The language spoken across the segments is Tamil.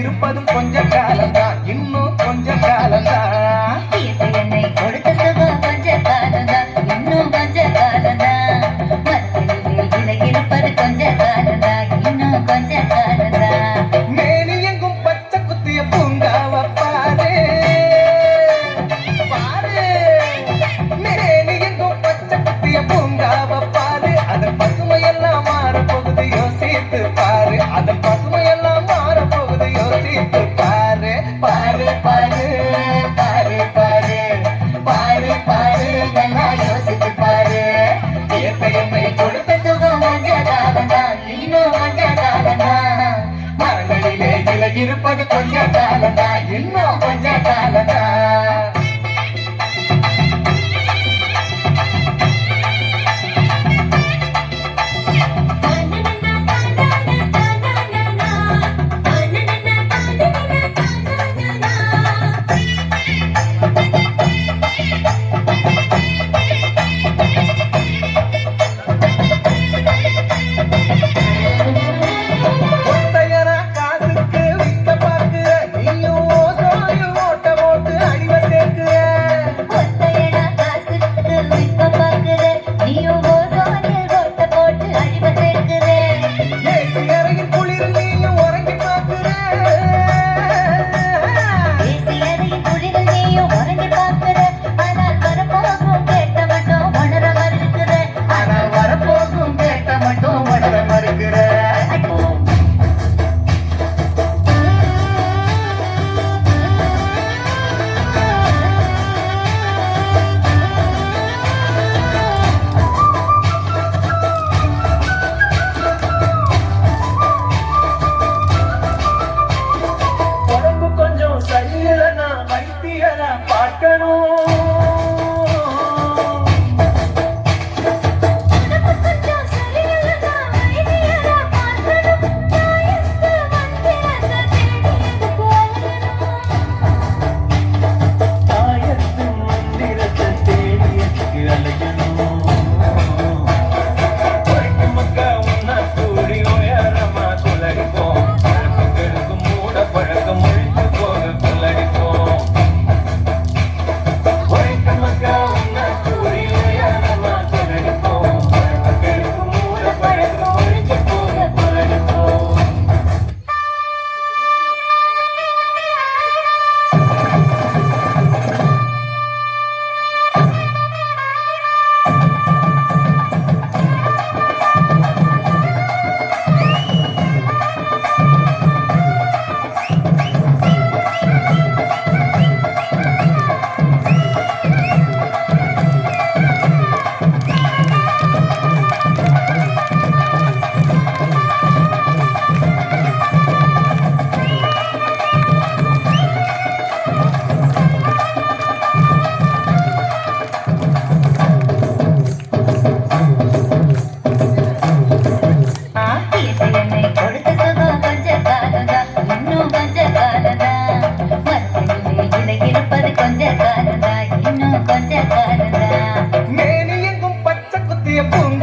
இருப்பதும் கொஞ்ச காலம். இருப்பது கொஞ்ச காலந்தா இன்னும் கொஞ்ச காலந்தா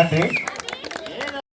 interesante, ¿eh?